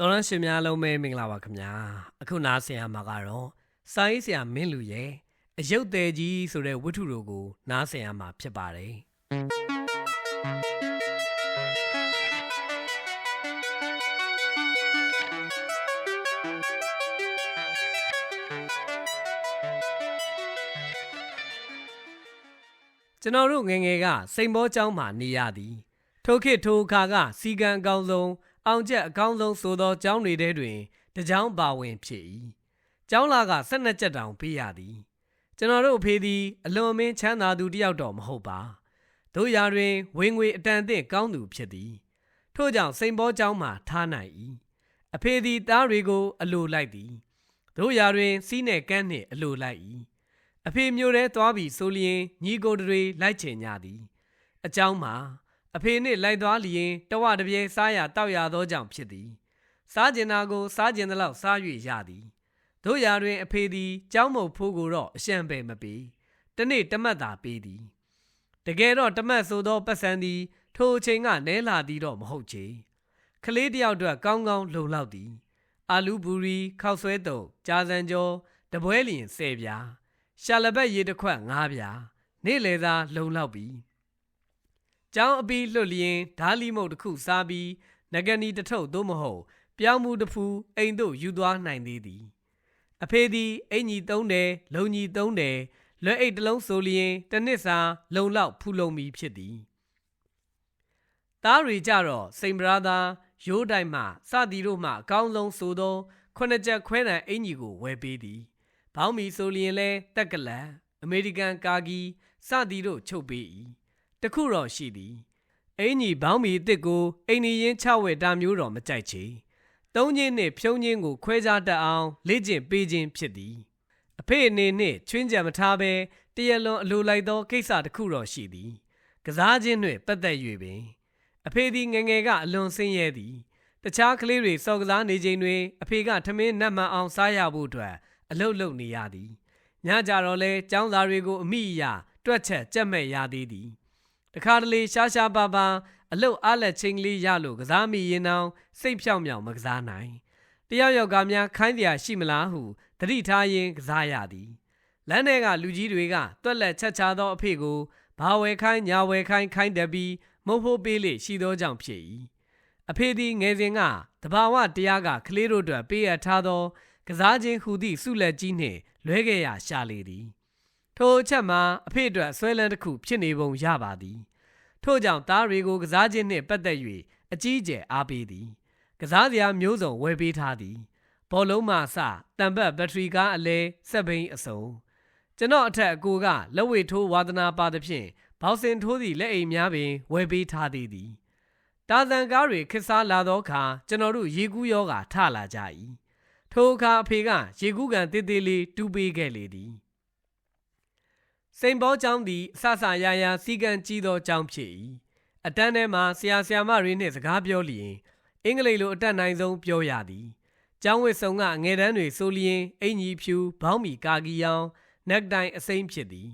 တော်ရန်ရှင်များလုံးပဲမင်္ဂလာပါခင်ဗျာအခုနားဆင်ရမှာကတော့စာရေးဆရာမင်းလူရဲ့အယုတ်သေးကြီးဆိုတဲ့ဝတ္ထုတို့ကို နားဆင်ရမှာဖြစ်ပါတယ်ကျွန်တော်တို့ငယ်ငယ်ကစိန်ဘောကျောင်းမှာနေရသည် ထိုခေတ်ထိုအခါကစီကံအကောင်းဆုံး အောင်ချက်အကောင်းဆုံးဆိုသောကျောင်းတွေထဲတွင်တစ်ကျောင်းပါဝင်ဖြစ်၏ကျောင်းလာက12ကျက်တောင်ပေးရသည်ကျွန်တော်တို့အဖေသည်အလွန်မင်းချမ်းသာသူတစ်ယောက်တော့မဟုတ်ပါတို့ရာတွင်ဝင်ငွေအတန်အသင့်ကောင်းသူဖြစ်သည်ထို့ကြောင့်စိန်ဘောကျောင်းမှာထားနိုင်၏အဖေသည်သားတွေကိုအလိုလိုက်သည်တို့ရာတွင်စီးနှင့်ကန်းနှင့်အလိုလိုက်၏အဖေမျိုးထဲသွားပြီးဆိုလျင်ညီကိုတွေလိုက်ချင်ကြသည် အเจ้าမှာ အဖေနှင့်လိုက်သွားလျင်တဝတပြေစားရတောက်ရသောကြောင့်ဖြစ်သည်စားကျင်နာကိုစားကျင်သလောက်စား၍ရသည်တို့ရာတွင် အဖေသည်ကြောင်းမုတ်ဖိုးကိုတော့အရှံပယ်မပေးတနေ့တမတ်သာပေးသည်တကယ်တော့တမတ်ဆိုသောပတ်စံသည်ထိုအချိန်ကနဲလာသည်တော့မဟုတ်ချေကလေးတယောက်အတွက်ကောင်းကောင်းလုံလောက်သည်အာလူဘူရီခောက်ဆွဲတုံကြာစံကျော်တပွဲလျင်၁၀ပြားရှာလဘက်ရေတစ်ခွက်၅ပြားနေ့လယ်သာလုံလောက်ပြီ ကျောင်းအပီးလွတ်လျင်ဓာလီမုတ်တစ်ခုစားပြီးငကနီတစ်ထုပ်သို့မဟုတ်ပြောင်းမှုတစ်ဖူးအိမ်သို့ယူသွားနိုင်သေးသည်အဖေသည်အင်ကြီးသုံးတယ်လုံကြီးသုံးတယ်လွယ်အိတ်တစ်လုံးဆိုလျင်တစ်နှစ်စာလုံလောက်ဖူလုံမီဖြစ်သည်သားတွေကြတော့စိန်ပရာသာရိုးတိုင်းမှစသည်တို့မှအကောင်းဆုံးဆိုသောခုနှစ်ချက်ခွဲတံအင်ကြီးကိုဝယ်ပေးသည်ဘောင်းမီဆိုလျင်လဲတက်ကလန်အမေရိကန်ကာဂီစသည်တို့ချုပ်ပေး၏ တခုတော့ရှိသည်အင်ကြီးဘောင်းမီအစ်စ်ကိုအိမ်နီရင်ချဝဲတာမျိုးတော့မကြိုက်ချေသုံးချင်းနှင့်ဖြုံးချင်းကိုခွဲခြားတတ်အောင်လေ့ကျင့်ပေးခြင်းဖြစ်သည်အဖေအနေနှင့်ချွင်းကြံမထားဘဲတရလွန်အလိုလိုက်သောကိစ္စတစ်ခုတော့ရှိသည်ကစားခြင်းနှင့်ပတ်သက်၍ပင်အဖေသည်ငယ်ငယ်ကအလွန်ဆင်းရဲသည်တခြားကလေးတွေစော်ကစားနေချိန်တွင်အဖေကထမင်းနတ်မှန်အောင်စားရဖို့အတွက်အလုတ်လုတ်နေရသည်ညကြတော့လဲចောင်းသားတွေကိုအမိအရာတွက်ချက်ကြက်မဲ့ရသေးသည် တခါတလေရှားရှားပါပါအလုတ်အားလက်ချင်းလေးရလို့ကစားမိရင်တောင်စိတ်ဖြောင့်မြောင်မကစားနိုင်တယောက်ယောက်ကများခိုင်းတရားရှိမလားဟုတတိထားရင်ကစားရသည်လမ်းထဲကလူကြီးတွေကတွက်လက်ချက်ချသောအဖေကိုဘာဝယ်ခိုင်းညာဝယ်ခိုင်းခိုင်းတတ်ပြီးမုတ်ဖို့ပေးလေရှိသောကြောင့်ဖြစ်၏အဖေသည်ငယ်စဉ်ကတဘာဝတရားကကလေးတို့အတွက်ပေးအပ်ထားသောကစားခြင်းဟူသည့်ဆုလက်ကြီးနှင့်လွဲခဲ့ရရှာလေသည် ထိုအချက်မှာအဖေအတွက်ဆွဲလန်းတစ်ခုဖြစ်နေပုံရပါသည်ထို့ကြောင့်သားတွေကိုကစားခြင်းနှင့်ပတ်သက်၍အကြီးအကျယ်အားပေးသည် ကစားစရာမျိုးစုံဝယ်ပေးထားသည်ဘောလုံးမှစတံပတ်ဘက်ထရီကားအလဲစက်ဘိန်းအစုံကျွန်တော်အထက်အကိုကလက်ဝဲထိုးဝါသနာပါသဖြင့်ဘောက်စင်ထိုးသည့်လက်အိမ်များပင်ဝယ်ပေးထားသေးသည်တာဇန်ကားတွေခစ်စားလာသောအခါကျွန်တော်တို့ရေကူးယောဂါထလာကြ၏ထိုအခါအဖေကရေကူးကန်တေးသေးလေးတူးပေးခဲ့လေသည် စိန်ဘောကျောင်းသည်အဆဆရာရာစီကံကြီးသောကျောင်းဖြစ်၏အတန်းထဲမှာဆရာဆရာမတွေနှင့်စကားပြောလျင်အင်္ဂလိပ်လိုအတတ်နိုင်ဆုံးပြောရသည်ကျောင်းဝစ်ဆောင်ကငယ်တန်းတွေဆိုလျင်အင်ကြီးဖြူဘောင်းမီကာကီယောင်နက်တိုင်အစိမ့်ဖြစ်သည်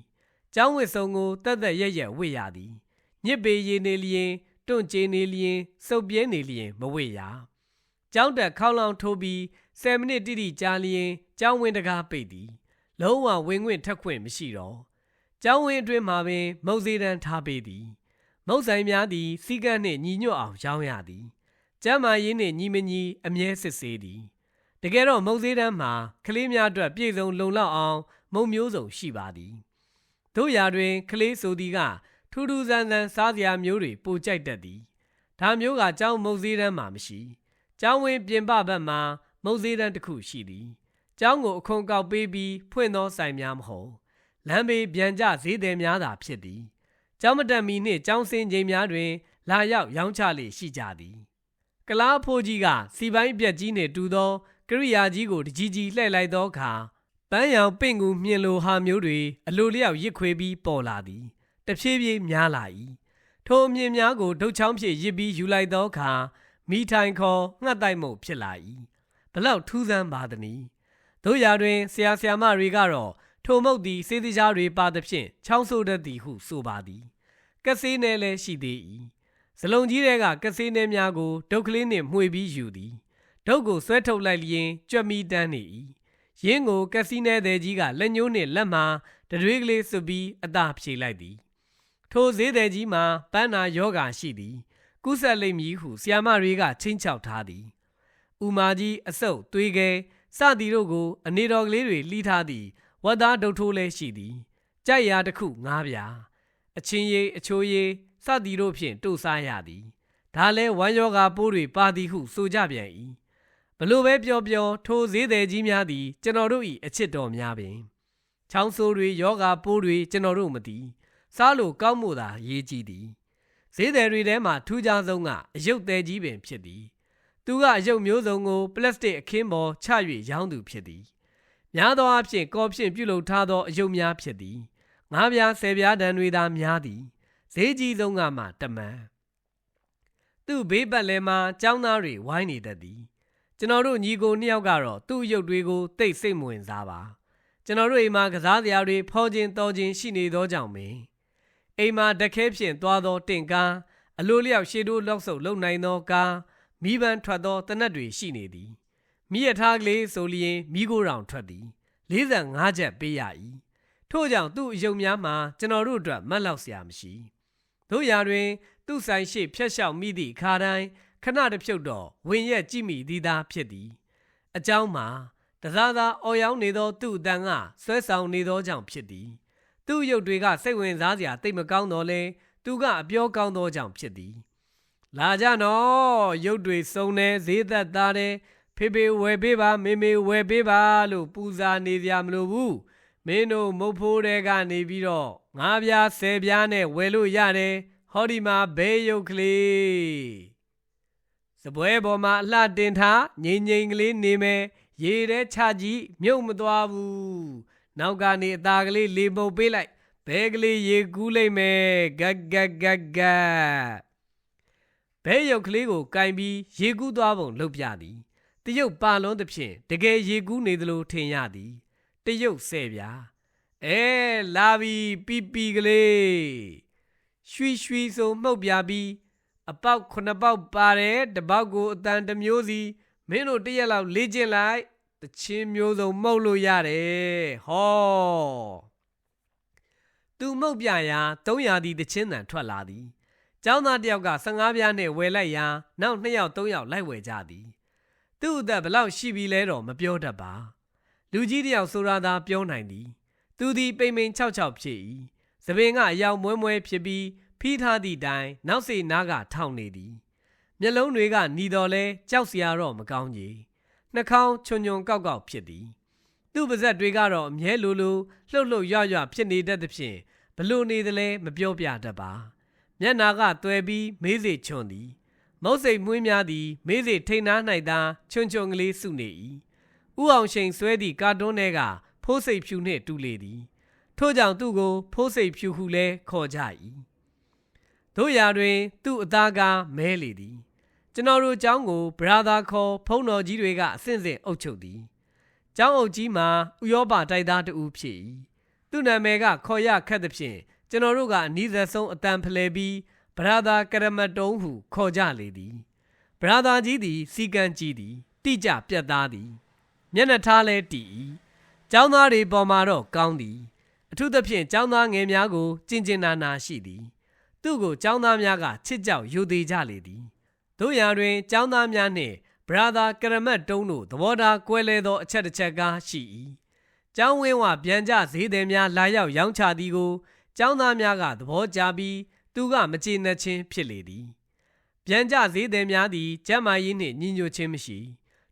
ကျောင်းဝစ်ဆောင်ကိုတက်တက်ရက်ရက်ဝစ်ရသည်ညစ်ပေရည်နေလျင်တွန့်ကျနေလျင်စုပ်ပြဲနေလျင်မဝစ်ရကျောင်းတက်ခေါလောင်ထိုးပြီး10မိနစ်တိတိကြာလျင်ကျောင်းဝင်းတကားပိတ်သည်လုံးဝဝင်ခွင့်ထက်ခွင့်မရှိတော့ ကျောင်းဝင်းအတွင်းမှာပင်မုတ်စေးတန်းထားပေးသည်မုတ်ဆိုင်များသည်စီကတ်နှင့်ညီညွတ်အောင်ရောင်းရသည်ကျမ်းမာရေးနှင့်ညီမညီအမြဲစစ်ဆေးသည်တကယ်တော့မုတ်စေးတန်းမှာကလေးများအတွက်ပြည့်စုံလုံလောက်အောင်မုံမျိုးစုံရှိပါသည်တို့ရာတွင်ကလေးဆိုသည်ကထူးထူးဆန်းဆန်းစားစရာမျိုးတွေပိုကြိုက်တတ်သည်ဒါမျိုးကကျောင်းမုတ်စေးတန်းမှာမရှိကျောင်းဝင်းပြင်ပဘက်မှာမုတ်စေးတန်းတစ်ခုရှိသည်ကျောင်းကိုအခွန်ကောက်ပေးပြီးဖွင့်သောဆိုင်များမဟုတ် လမ်းဘေးပြန်ကျဈေးသည်များသာဖြစ်သည်ကျောင်းမတက်မီနှင့်ကျောင်းစင်ချိန်များတွင် လာရောက်ရောင်းချလေရှိကြသည်ကလားဖိုးကြီးကစီပိုင်းပြက်ကြီးနှင့်တူသောကရိယာကြီးကိုတကြီးကြီးလှည့်လိုက်သောအခါပန်းရောင်ပင့်ကူမြင်လိုဟာမျိုးတွေအလိုလျောက်ရစ်ခွေပြီးပေါ်လာသည်တဖြည်းဖြည်းများလာ၏ထိုအမြင်များကိုဒုတ်ချောင်းဖြင့်ရစ်ပြီးယူလိုက်သောအခါမိထိုင်ခေါ်ငှက်တိုက်မှုဖြစ်လာ၏ဘလောက်ထူးဆန်းပါသနည်းတို့ရာတွင်ဆရာဆရာမတွေကတော့ ထိုမုတ်သည်စေးသကြားတွေပါသဖြင့်ချောင်းဆိုးတတ်သည်ဟုဆိုပါသည်ကဆေးနယ်လည်းရှိသေး၏ဇလုံကြီးတဲကကဆေးနယ်များကိုဒုတ်ကလေးနှင့်မှွေပြီးယူသည်ဒုတ်ကိုဆွဲထုတ်လိုက်လျင်ကြွက်မီတန်းနေ၏ရင်းကိုကက်စီနဲသည်ကြီးကလက်ညှိုးနှင့်လက်မှတရွေးကလေးစွပ်ပြီးအသာဖြေလိုက်သည် ထိုဈေးသည်ကြီးမှာပန်းနာယောဂါရှိသည်ကုဆက်လိမ့်မည်ဟုဆီယာမတွေကချင်းချောက်ထားသည်ဥမာကြီးအစုပ်သွေးကဲစသည်တို့ကိုအနေတော်ကလေးတွေလှီးထားသည် ဝတ်သားဒုတ်ထိုးလည်းရှိသည်ကြိုက်ရာတစ်ခုငားပြာအချင်းရည်အချိုးရည်စသည်တို့ဖြင့်တို့စားရသည်ဒါလဲဝမ်းယောဂါပိုးတွေပါသည်ဟုဆိုကြပြန်၏ဘလို့ပဲပြောပြောထိုဈေးသည်ကြီးများသည်ကျွန်တော်တို့၏အချစ်တော်များပင်ချောင်းဆိုးတွေယောဂါပိုးတွေကျွန်တော်တို့မသိစားလို့ကောင်းမှုသာရေးကြည့်သည်ဈေးသည်တွေထဲမှထူးခြားဆုံးကအယုတ်သည်ကြီးပင်ဖြစ်သည်သူကအယုတ်မျိုးစုံကိုပလတ်စတစ်အခင်းပေါ်ချ၍ရောင်းသူဖြစ်သည် များသောအားဖြင့်ကော်ဖြင့်ပြုလုပ်ထားသောအယုတ်များဖြစ်သည်ငါးပြားဆယ်ပြားတန်တွေသာများသည်ဈေးကြီးဆုံးကမှတမန်သူ့ဘေးပတ်လည်မှာចောင်းသားတွေဝိုင်းနေတတ်သည်ကျွန်တော်တို့ညီကိုနှစ်ယောက်ကတော့သူ့ရုပ်တွေကိုတိတ်ဆိတ်မဝင်စားပါကျွန်တော်တို့အိမ်မှာကစားစရာတွေဖောခြင်းတော်ခြင်းရှိနေသောကြောင့်ပင်အိမ်မှာတခဲဖြင့်သွားသောတင့်ကားအလိုလျောက်ရှေးတိုးလောက်ဆုပ်လုံနိုင်သောကားမိဘန်ထွက်သောတနက်တွေရှိနေသည် မိရထားကလေးဆိုလျင်မိကိုတောင်ထွက်သည်45ချက်ပေးရ၏ထို့ကြောင့်သူ့အယုံများမှာကျွန်တော်တို့အတွက်မတ်လောက်စရာမရှိတို့ရာတွင် သူ့ဆိုင်ရှိဖျက်လျှောက်မိသည့်ခါတိုင်းခဏတစ်ဖြုတ်တော့ဝင်ရက်ကြည့်မိသည်သားဖြစ်သည်အကြောင်းမှာတစားသားအော်ယောင်းနေသော သူ့အတန်ကဆွဲဆောင်နေသောကြောင့်ဖြစ်သည် သူ့ရုပ်တွေကစိတ်ဝင်စားစရာတိတ်မကောင်းတော့လဲသူကအပြောကောင်းသောကြောင့်ဖြစ်သည် လာကြနော်ရုပ်တွေစုံနေဈေးသက်သားတယ် ဖေဖေဝယ်ပေးပါမေမေဝယ်ပေးပါလို့ပူဇာနေကြမလို့ဘူးမင်းတို့မုတ်ဖိုးတဲကနေပြီးတော့ငါးပြားဆယ်ပြားနဲ့ဝယ်လို့ရတယ်ဟောဒီမှာဘဲရုပ်ကလေးစပွဲပေါ်မှာအလှတင်ထားငိမ့်ငိမ့်ကလေးနေမယ်ရေထဲချကြည့်မြုပ်မသွားဘူးနောက်ကနေအသာကလေးလေပုတ်ပေးလိုက်ဘဲကလေးရေကူးလိုက်မယ်ဂက်ဂက်ဂက်ဂက်ဘဲရုပ်ကလေးကိုကင်ပြီးရေကူးသွားပုံလုပ်ပြသည် တရုတ်ပါလုံးသဖြင့်တကယ်ရေကူးနေသလိုထင်ရသည်တရုတ်ဆဲ့ပြာအဲလာပြီပီပီကလေးရွှီရွှီဆိုမှုတ်ပြပြီးအပေါက်ခုနှစ်ပေါက်ပါတယ်တပေါက်ကိုအတန်တစ်မျိုးစီမင်းတို့တရက်လောက်လေ့ကျင့်လိုက်တချင်းမျိုးစုံမှုတ်လို့ရတယ်ဟောသူမှုတ်ပြရာ300ဒီတချင်းတန်ထွက်လာသည်ကျောင်းသားတယောက်က15ပြားနဲ့ဝယ်လိုက်ရာနောက်2ယောက်3ယောက်လိုက်ဝယ်ကြသည် သူ့အသက်ဘလောက်ရှိပြီလဲတော့မပြောတတ်ပါလူကြီးတယောက်ဆိုရသာပြောနိုင်သည် သူသည်ပိန်ပိန်၆၆ဖြစ်၏သပင်ကအယောင်မွဲမွဲဖြစ်ပြီးဖိထားသည့်တိုင်နောက်စေနားကထောင်နေသည်မျက်လုံးတွေကหนีတော်လဲကြောက်စရာတော့မကောင်းကြီးနှာခေါင်းချွန်ချွန်ကောက်ကောက်ဖြစ်သည် သူ့ပါဇက်တွေကတော့အမြဲလိုလိုလှုပ်လှုပ်ရွရွဖြစ်နေတတ်သဖြင့်ဘလို့နေသလဲမပြောပြတတ်ပါမျက်နာကတွယ်ပြီးမေးစေချွန်သည် မုတ်စိတ်မွေးများသည်မေးစေထိန်နာ၌သာချွန်ချွန်ကလေးစုနေ၏ဥအောင်ရှိန်ဆွဲသည့်ကာတွန်းထဲကဖိုးစိတ်ဖြူနှင့်တူလေသည်ထို့ကြောင့်သူ့ကိုဖိုးစိတ်ဖြူဟုလဲခေါ်ကြ၏တို့ရာတွင် သူ့အသားကားမဲလေသည်ကျွန်တော်တို့เจ้าကိုဘရာသာခေါ်ဖုံတော်ကြီးတွေကအဆင့်ဆင့်အုပ်ချုပ်သည်เจ้าအုပ်ကြီးမှာဥရောပတိုက်သားတူဖြစ်၏သူ့နာမည်ကခေါ်ရခက်သဖြင့်ကျွန်တော်တို့ကအနီးသက်ဆုံးအတန်ဖလှယ်ပြီး ဘရာသာကရမတုံးဟုခေါ်ကြလေသည်ဘရာသာကြီးသည် စီကံကြီးသည်တိကျပြတ်သားသည်မျက်နှာထားလဲတည်၏ကျောင်းသားတွေပေါ်မှာတော့ကောင်းသည်အထူးသဖြင့်ကျောင်းသားငယ်များကိုကျင်ကျင်နာနာရှိသည်သူ့ကိုကျောင်းသားများကချစ်ကြောက်ယူသေးကြလေသည်တို့ရာတွင်ကျောင်းသားများနှင့်ဘရာသာကရမတ်တုံးတို့သဘောထားကွဲလဲသောအချက်တစ်ချက်ကားရှိ၏ကျောင်းဝင်းဝပြန်ကြဈေးသည်များလာရောက်ရောင်းချသည်ကိုကျောင်းသားများကသဘောကျပြီး သူကမကျေနပ်ခြင်းဖြစ်လေသည်ပြန်ကြဈေးသည်များသည်ကျမ်းမာရေးနှင့်ညီညွတ်ခြင်းမရှိ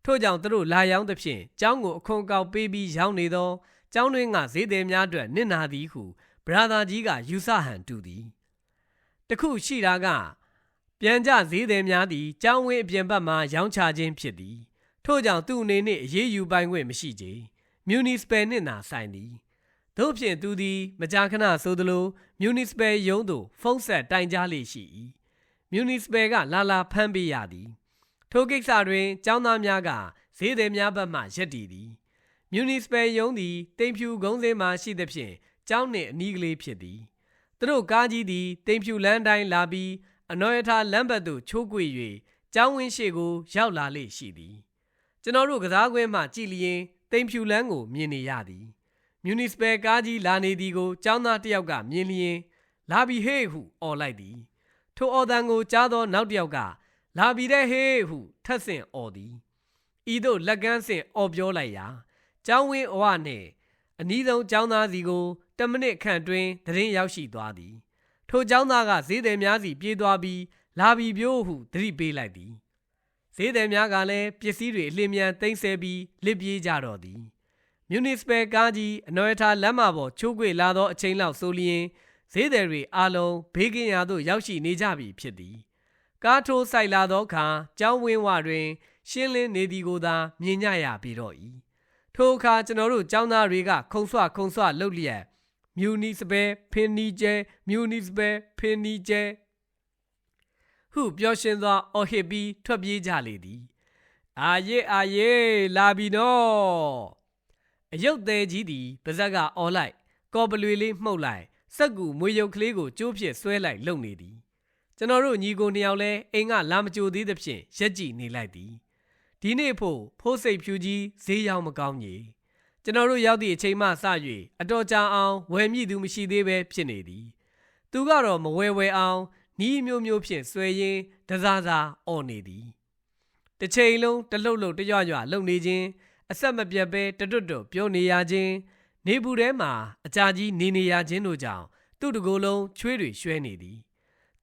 ထို့ကြောင့်သူတို့လာရောင်းသဖြင့်ကျောင်းကိုအခွန်ကောက်ပေးပြီးရောင်းနေသောကျောင်းတွင်ကဈေးသည်များအတွက်နစ်နာသည်ဟုဘရာသာကြီးကယူဆဟန်တူသည်တခုရှိတာက ပြန်ကြဈေးသည်များသည်ကျောင်းဝင်းအပြင်ဘက်မှရောင်းချခြင်းဖြစ်သည်ထို့ကြောင့်သူအနေနှင့်အရေးယူပိုင်ခွင့်မရှိကြမြူနီစပယ်နှင့်သာဆိုင်သည် တို့ဖြင့်သူသည်မကြာခဏဆိုသလိုမြူနီစပယ်ရုံးသို့ဖုန်းဆက်တိုင်ကြားလေရှိ၏မြူနီစပယ်ကလာလာဖမ်းပေးရသည်ထိုကိစ္စတွင်ចောင်းသားများကဈေးသည်များဘက်မှရက်တည်သည်မြူနီစပယ်ရုံးသည်တိမ်ဖြူကုန်းစင်းမှရှိသဖြင့်ကျောင်းနှင့်အနီးကလေးဖြစ်သည်သူတို့ကားကြီးသည်တိမ်ဖြူလမ်းတိုင်းလာပြီးအနော်ရထားလမ်းဘက်သို့ချိုးကွေ၍ကျောင်းဝင်းရှိကိုရောက်လာလေရှိသည်ကျွန်တော်တို့ကစားကွင်းမှကြည်လျင်တိမ်ဖြူလန်းကိုမြင်နေရသည် မြူနီစပယ်ကားကြီးလာနေသည်ကိုចောင်းသားတစ်ယောက်ကမြင်လျင်လာပြီဟေးဟုအော်လိုက်သည်ထိုအော်တန်ကိုကြားသောနောက်တစ်ယောက်ကလာပြီတဲ့ဟေးဟုထပ်ဆင့်အော်သည်ဤသို့လက်ကမ်းဆင့်အော်ပြောလိုက်ရာကျောင်းဝင်းအဝနှင့်အနီးဆုံးကျောင်းသားစီကို10မိနစ်ခန့်တွင်တရင်ရောက်ရှိသွားသည်ထိုကျောင်းသားကဈေးသည်များစီပြေးသွားပြီးလာပြီပြိုးဟုသတိပေးလိုက်သည်ဈေးသည်များကလည်းပစ္စည်းတွေအလင်းမြန်သိမ်းဆဲပြီးလစ်ပြေးကြတော့သည် မြူနစ်စပယ်ကားကြီးအနော်ရထားလမ်းမပေါ်ချိုးကွေလာသောအချိန်လောက်ဆိုလျင်ဈေးသည်တွေအားလုံးဘေးကင်းရာသို့ရောက်ရှိနေကြပြီဖြစ်သည်ကားထိုးဆိုင်လာသောအခါကျောင်းဝင်းဝတွင် ရှင်းလင်းနေသည်ကိုသာမြင်ကြရပြီတော့၏ထိုအခါကျွန်တော်တို့ကျောင်းသားတွေကခုံဆွခုံဆွလှုပ်လျက်မြူနီစပယ်ဖင်နီကျဲမြူနီစပယ်ဖင်နီကျဲဟုပျော်ရွှင်စွာအော်ဟစ်ပြီးထွက်ပြေးကြလေသည် အာယေအာယေလာပြီနော် အယုတ်သေးကြီးသည်ပါဇက်ကအော်လိုက်ကော်ပလွေလေးမှုတ်လိုက်စက်ကူမွေရုပ်ကလေးကိုကျိုးဖြစ်ဆွဲလိုက်လုံနေသည်ကျွန်တော်တို့ညီကိုနှစ်ယောက်လဲအိမ်ကလာမကြိုသေးသဖြင့်ရက်ကြည့်နေလိုက်သည်ဒီနေ့ဖို့ဖိုးစိတ်ဖြူကြီးဈေးရောက်မကောင်းကြီးကျွန်တော်တို့ရောက်သည့်အချိန်မှစ၍အတော်ကြာအောင်ဝယ်မြည်သူမရှိသေးပဲဖြစ်နေသည်သူကတော့မဝယ်ဝယ်အောင်နီးမျိုးမျိုးဖြင့်ဆွဲရင်းတစားစားអော်နေသည်တစ်ချိန်လုံးတလှုပ်လှုပ်တရွရွလှုပ်နေခြင်း အဆက်မပြတ်ပဲတတွတ်တွတ်ပြောနေရခြင်းနေဘူးထဲမှာအကြာကြီးနေနေရခြင်းတို့ကြောင့်သူ့တကိုယ်လုံးချွေးတွေရွှဲနေသည်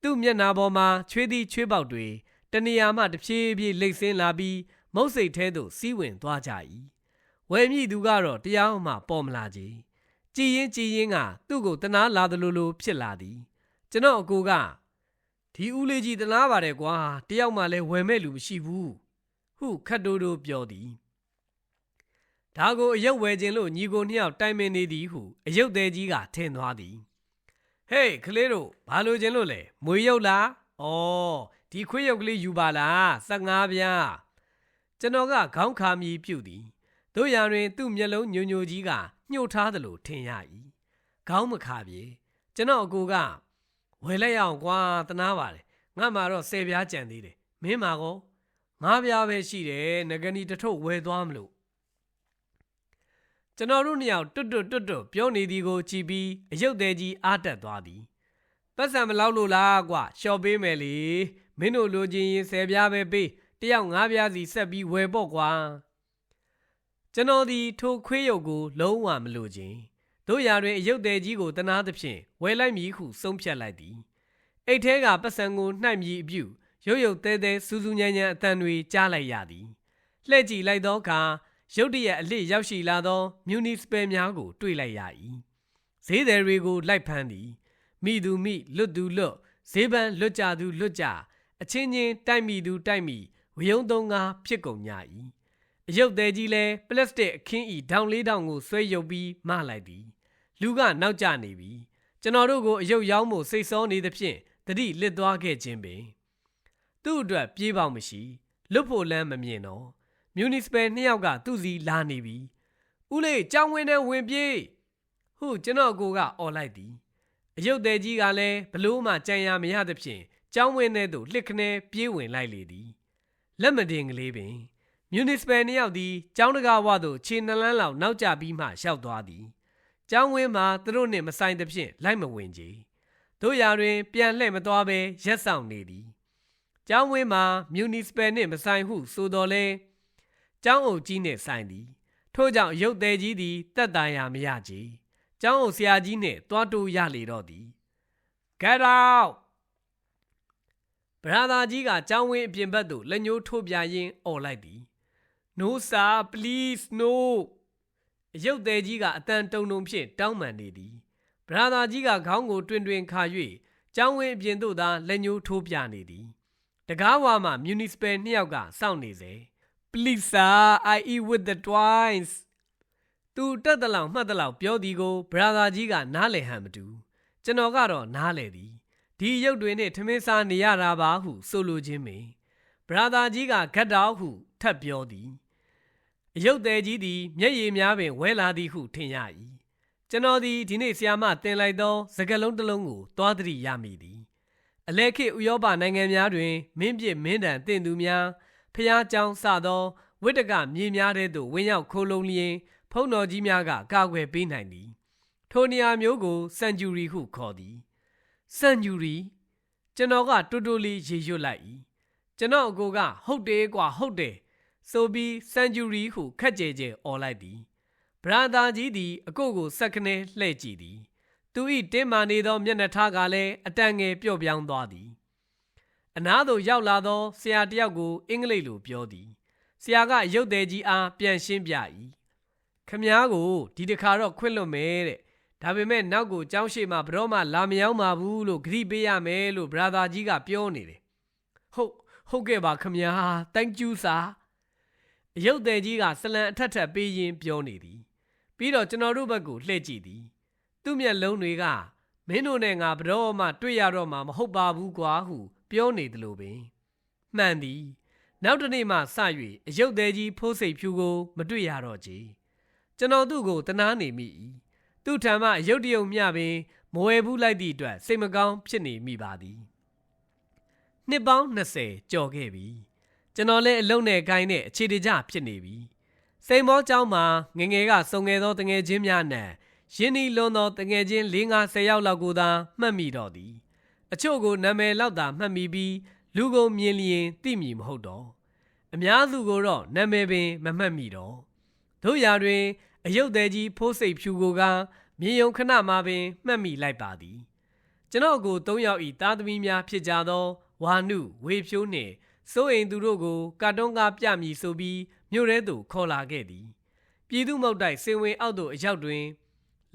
သူ့မျက်နာပေါ်မှာချွေးသည့်ချွေးပေါက်တွေတနေရာမှတစ်ဖြည်းဖြည်းလိမ့်ဆင်းလာပြီးမုတ်စိတ်ထဲသို့စီးဝင်သွားကြ၏ဝယ်မြည်သူကတော့တရားမှပေါ်မလာကြကြည်ရင်ကြည်ရင်ကသူ့ကိုတနာလာသလိုလိုဖြစ်လာသည်ကျွန်တော်အကိုကဒီဦးလေးကြီးတနာပါတယ်ကွာတယောက်မှလည်းဝယ်မဲ့လူမရှိဘူးဟုခတ်တိုးတိုးပြောသည် ဒါကိုအယုတ်ဝယ်ခြင်းလို့ညီကိုနှစ်ယောက်တိုင်ပင်နေသည်ဟုအယုတ်သေးကြီးကထင်သွားသည်ဟေးကလေးတို့ဘာလို့ခြင်းလို့လဲမွေရုပ်လားဩဒီခွေးရုပ်ကလေးယူပါလား15ပြားကျွန်တော်ကခေါင်းခါမြည်ပြုတ်သည်တို့ရန်တွင် သူ့မျက်လုံးညိုညိုကြီးကညှို့ထားသလိုထင်ရ၏ခေါင်းမခါပြေကျွန်တော်အကူကဝယ်လိုက်ရအောင်ကွာတနာပါတယ်ငါမှတော့ဆယ်ပြားကြံသေးတယ်မင်းမှာကောငါးပြားပဲရှိတယ်ငကနီတထုပ်ဝယ်သွားမလို့ ကျွန်တော်တို့နှစ်ယောက်တွတ်တွတ်တွတ်တွတ်ပြောနေသည်ကိုကြည်ပြီးအယုတ်သေးကြီးအားတက်သွားသည်ပတ်စံမလောက်လို့လားကွာရှော့ပေးမယ်လေမင်းတို့လိုချင်ရင်ဆယ်ပြားပဲပေးတယောက်ငါးပြားစီဆက်ပြီးဝယ်ပေါ့ကွာကျွန်တော်ဒီထိုခွေးရုပ်ကိုလုံးဝမလိုချင်တို့ရာတွင်အယုတ်သေးကြီးကိုတနာသဖြင့်ဝယ်လိုက်မည်ဟုဆုံးဖြတ်လိုက်သည်အိတ်ထဲကပတ်စံကိုနှိုက်မြည်အပြုရုပ်ရုပ်သေးသေးစူးစူးညံ့ညံ့အတန်တွေကြားလိုက်ရသည်လှဲ့ကြည့်လိုက်သောအခါ ရုတ်တရက်အလစ်ရောက်ရှိလာသောမြူနီစပယ်များကို တွေ့လိုက်ရ၏ဈေးသည်တွေကိုလိုက်ဖမ်းသည်မိသူမိလွတ်သူလွတ်ဈေးပန်းလွတ်ကြသူလွတ်ကြအချင်းချင်းတိုက်မိသူတိုက်မိဝယုံသုံးကားဖြစ်ကုန်ကြ၏အယုတ်သေးကြီးလဲပလတ်စတစ်အခင်းဤဒေါင်လေးတောင်ကိုဆွဲယုပ်ပြီးမလိုက်သည် လူကနောက်ကျနေပြီကျွန်တော်တို့ကိုအယုတ်ရောင်းမှုစိတ်ဆောနေသဖြင့်တတိလစ်သွားခဲ့ခြင်းပင်သူ့အတွက်ပြေးပေါက်မရှိလွတ်ဖို့လမ်းမမြင်တော့ မြူနီစပယ်နှစ်ယောက်ကသူ့စီလာနေပြီဦးလေးကြောင်းဝင်းထဲဝင်ပြေးဟုကျွန်တော်ကိုကអော်လိုက်သည်အယုတ်သေးကြီးကလည်းဘလို့မှကြံရမရသဖြင့်ကျောင်းဝင်းထဲသို့လှစ်ခနဲပြေးဝင်လိုက်လေသည်လက်မတင်ကလေးပင်မြူနစ်ပယ်နှစ်ယောက်သည်ကျောင်းတကားဝသို့ခြေနှလန်းလောက်နောက်ကျပြီးမှရှောက်သွားသည်ကျောင်းဝင်းမှာသူတို့နှင့်မဆိုင်သဖြင့်လိုက်မဝင်ကြတို့ရာတွင် ပြန်လှည့်မသွားဘဲရက်ဆောင်နေသည်ကျောင်းဝင်းမှာမြူနစ်ပယ်နှင့်မဆိုင်ဟုဆိုတော်လဲ ကျောင်းအုပ်ကြီးနှင့်ဆိုင်သည်ထို့ကြောင့်ရုပ်သေးကြီးသည်တက်တာရာမရကြကျောင်းအုပ်ဆရာကြီးနှင့်တွားတူရလေတော့သည် Get out ဗရာသာကြီးကကျောင်းဝင်းအပြင်ဘက်သို့လက်ညှိုးထိုးပြရင်းអော်လိုက်သည် No sir please no အယုတ်သေးကြီးကအတန်တုံတုံဖြင့်တောင်းပန်နေသည်ဗရာသာကြီးကခေါင်းကိုတွင်တွင်ခါ၍ကျောင်းဝင်းအပြင်သို့သာလက်ညှိုးထိုးပြနေသည်တကားဝါမှမြူနီစပယ်နှစ်ယောက်ကစောင့်နေစေ Please sir I eat with the twins သူတက်တလောင်မှတ်တလောင်ပြောသည်ကိုဗရာသာကြီးကနားလည်ဟန်မတူကျွန်တော်ကတော့နားလည်သည်ဒီရုပ်တွေနဲ့ထမင်းစားနေရတာပါဟုဆိုလိုခြင်းပင်ဗရာသာကြီးကဂတ်တော်ဟုထပ်ပြောသည်အယုတ်သေးကြီးသည်မျက်ရည်များပင်ဝဲလာသည်ဟုထင်ရ၏ကျွန်တော်သည်ဒီနေ့ဆရာမတင်လိုက်သောစကလုံးတစ်လုံးကိုသွားသတိရမိသည်အလဲခေဥရောပနိုင်ငံများတွင်မင်းပြစ်မင်းတန်တင့်သူများ ဖျားကြောင်စသောဝိတကမြေများတဲ့သို့ဝင်ရောက်ခိုးလုံလျင် ဖုံတော်ကြီးများကကာကွယ်ပေးနိုင်သည်ထိုနေရာမျိုးကိုစန်ဂျူရီဟုခေါ်သည်စန်ဂျူရီကျွန်တော်ကတူတူလေးရေရွတ်လိုက်၏ကျွန်တော်အကိုကဟုတ်တယ်ကွာဟုတ်တယ်ဆိုပြီးစန်ဂျူရီဟုခက်ကြဲကြဲអော်လိုက်သည်ဗရာသာကြီးသည်အကိုကိုစက်ကနေလှဲ့ကြည့်သည် သူ၏တင်းမာနေသောမျက်နှာထားကလည်းအတန်ငယ်ပျော့ပြောင်းသွားသည် အနားသို့ရောက်လာသောဆရာတယောက်ကိုအင်္ဂလိပ်လိုပြောသည်ဆရာကရုပ်သည်ကြီးအားပြန်ရှင်းပြ၏ခမားကိုဒီတခါတော့ခွင့်လွတ်မယ်တဲ့ဒါပေမဲ့နောက်ကိုကြောင်းရှိမှဘရောမှလာမရောက်ပါဘူးလို့ဂရိပေးရမယ်လို့ဘရာသာကြီးကပြောနေတယ်ဟုတ်ဟုတ်ကဲ့ပါခမား thank you sir အယုတ်သည်ကြီးကဆလံအထက်ထက်ပေးရင်းပြောနေသည် ပြီးတော့ကျွန်တော်တို့ဘက်ကိုလှည့်ကြည့်သည် သူ့မျက်လုံးတွေကမင်းတို့နဲ့ငါဘရောမှတွေ့ရတော့မှာမဟုတ်ပါဘူးကွာဟု ပြောနေသလိုပင်မှန်သည် နောက်တစ်နေ့မှစ၍အယုတ်သေးကြီးဖိုးစိတ်ဖြူကို မတွေ့ရတော့ကြကျွန်တော်သူ့ကိုတနာနေမိ၏သူ့ထံမှအယုတ်တယုံမျှပင်မဝယ်ဘူးလိုက်သည့်အတွက်စိတ်မကောင်းဖြစ်နေမိပါသည်နှစ်ပေါင်း20ကျော်ခဲ့ပြီကျွန်တော်လည်းအလုံးနဲ့ကိုင်းနဲ့အခြေတကျဖြစ်နေပြီစိန်မောကျောင်းမှာငငယ်ကစုံငယ်သောတငယ်ချင်းများနဲ့ရင်းနှီးလွန်သောတငယ်ချင်း၄ -50 ယောက်လောက်ကိုသာမှတ်မိတော့သည် အချို့ကိုနာမည်လောက်သာမှတ်မိပြီးလူကုန်မြင်လျင်သိမည်မဟုတ်တော့အများစုကိုတော့နာမည်ပင်မမှတ်မိတော့တို့ရာတွင်အယုတ်သေးကြီးဖိုးစိတ်ဖြူကိုကမြင်ယုံခဏမှပင်မှတ်မိလိုက်ပါသည်ကျွန်တော်ကို၃ယောက်ဤသားသမီးများဖြစ်ကြသောဝါနုဝေဖြိုးနှင့်စိုးအိမ်သူတို့ကိုကာတွန်းကားပြမည်ဆိုပြီးမြို့ထဲသို့ခေါ်လာခဲ့သည်ပြည်သူ့မောက်တိုက်စင်ဝင်အောက်သို့အရောက်တွင်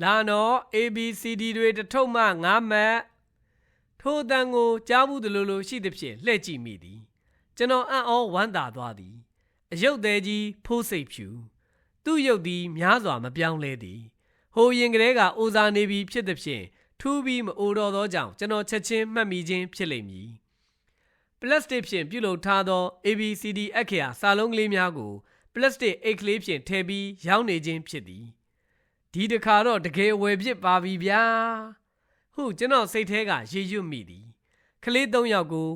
လာနော် ABCD တွေတထုပ်မှငါးမှတ် ထိုအတန်ကိုကြားဘူးသလိုလိုရှိသည်ဖြင့်လှည့်ကြည့်မိသည်ကျွန်တော်အံ့ဩဝမ်းသာသွားသည်အယုတ်သေးကြီးဖိုးစိတ်ဖြူသူ့ရုပ်သည်များစွာမပြောင်းလဲသည်ဟိုရင်ကလေးကအိုစာနေပြီဖြစ်သည်ဖြင့်ထူးပြီးမအိုတော်သောကြောင့်ကျွန်တော်ချက်ချင်းမှတ်မိခြင်းဖြစ်လိမ့်မည်ပလတ်စတစ်ဖြင့်ပြုလုပ်ထားသော ABCD အခရာစာလုံးကလေးများကိုပလတ်စတစ်အိတ်ကလေးဖြင့်ထည့်ပြီးရောင်းနေခြင်းဖြစ်သည်ဒီတခါတော့တကယ်ဝယ်ဖြစ်ပါပြီဗျာ ဟုကျွန်တော်စိတ်ထဲကရေရွတ်မိသည်ကလေး၃ယောက်ကို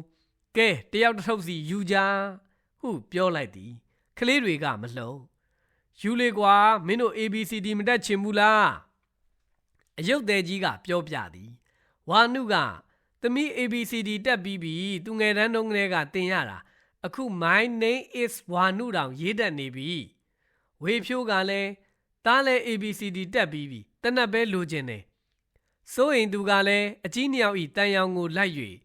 ကဲတယောက်တစ်ထုပ်စီယူကြဟုပြောလိုက်သည်ကလေးတွေကမလှုံယူလေကွာမင်းတို့ ABCD မတက်ချင်ဘူးလားအယုတ်သေးကြီးကပြောပြသည်ဝါနုကသမီး ABCD တက်ပြီးပြီသူငယ်တန်းတုန်းကလေးကတင်ရတာအခု my name is ဝါနုတောင်ရေးတတ်နေပြီဝေဖြိုးကလည်းတားလဲ ABCD တက်ပြီးပြီတနက်ပဲလိုချင်တယ် စိုးရင်သူကလည်းအကြီးနှစ်ယောက်ဤတန်ရောင်ကိုလိုက်၍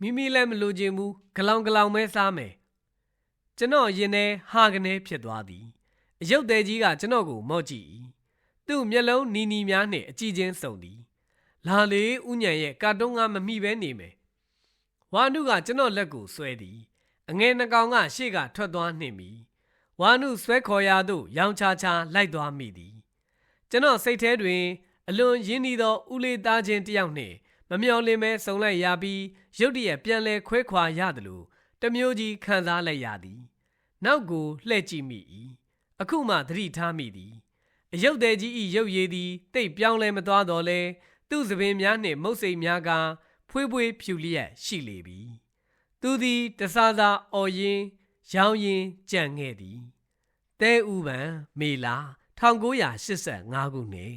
မိမိလည်းမလိုချင်ဘူးဂလောင်ဂလောင်ပဲစားမယ်ကျွန်တော်ရင်ထဲဟာကနေဖြစ်သွားသည်အယုတ်သေးကြီးကကျွန်တော်ကိုမော့ကြည့်၏သူ့မျက်လုံးနီနီများနှင့်အကြည့်ချင်းစုံသည်လာလေဥညံရဲ့ကာတွန်းကမမိပဲနေမယ်ဝါနုကကျွန်တော်လက်ကိုဆွဲသည်အငယ်နှကောင်ကရှေ့ကထွက်သွားနှင့်ပြီဝါနုဆွဲခေါ်ရာသို့ရောင်ချာချာလိုက်သွားမိသည်ကျွန်တော်စိတ်ထဲတွင် အလွန်ရင်းနှီးသောဦးလေးသားချင်းတယောက်နှင့်မမျော်လင့်မဲဆုံလိုက်ရပြီးရုတ်တရက်ပြန်လဲခွဲခွာရသလိုတမျိုးကြီးခံစားလိုက်ရသည် နောက်ကိုလှည့်ကြည့်မိ၏အခုမှသတိထားမိသည်အယုတ်သေးကြီးဤရုပ်ရည်သည်တိတ်ပြောင်းလဲမသွားတော့လဲသူ့သပင်များနှင့်မုတ်စိတ်များကဖွေးဖွေးဖြူလျက်ရှိလေပြီသူသည်တစားစားအော်ရင်ရောင်းရင်ကြံ့ခဲ့သည်တဲဥပံမေလာ1985ခုနှစ်